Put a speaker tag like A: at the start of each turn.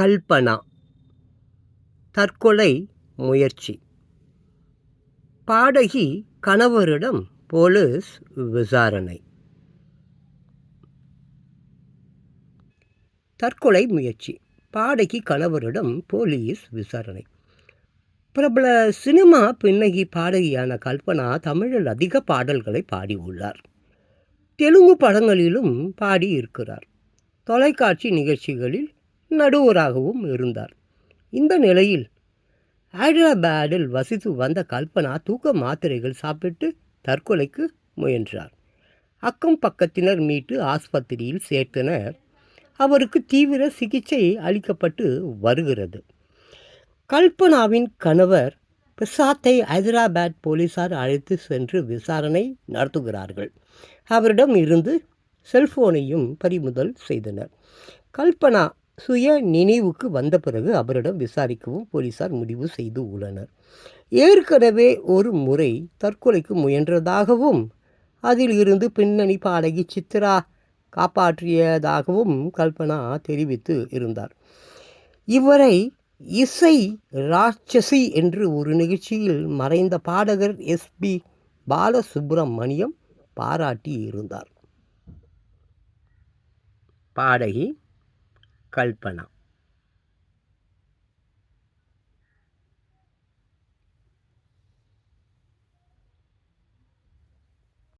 A: கல்பனா. தற்கொலை முயற்சி. பாடகி கணவரிடம் போலீஸ் விசாரணை. தற்கொலை முயற்சி. பாடகி கணவரிடம் போலீஸ் விசாரணை. பிரபல சினிமா பின்னகி பாடகியான கல்பனா தமிழில் அதிக பாடல்களை பாடியுள்ளார். தெலுங்கு படங்களிலும் பாடியிருக்கிறார். தொலைக்காட்சி நிகழ்ச்சிகளில் நடுவராகவும் இருந்தார். இந்த நிலையில் ஹைதராபாடில் வசித்து வந்த கல்பனா தூக்க மாத்திரைகள் சாப்பிட்டு தற்கொலைக்கு முயன்றார். அக்கம் பக்கத்தினர் மீட்டு ஆஸ்பத்திரியில் சேர்த்தனர். அவருக்கு தீவிர சிகிச்சை அளிக்கப்பட்டு வருகிறது. கல்பனாவின் கணவர் பிரசாத்தை ஹைதராபாத் போலீசார் அழைத்து சென்று விசாரணை நடத்துகிறார்கள். அவரிடம் இருந்து செல்போனையும் பறிமுதல் செய்தனர். கல்பனா சுய நினைவுக்கு வந்த பிறகு அவரிடம் விசாரிக்கவும் போலீசார் முடிவு செய்து உள்ளனர். ஏற்கனவே ஒரு முறை தற்கொலைக்கு முயன்றதாகவும் அதில் இருந்து பின்னணி பாடகி சித்ரா காப்பாற்றியதாகவும் கல்பனா தெரிவித்து இருந்தார். இவரை இசை ராட்சசி என்று ஒரு நிகழ்ச்சியில் மறைந்த பாடகர் எஸ்பி பாலசுப்ரமணியம் பாராட்டி இருந்தார் பாடகி கல்பனா.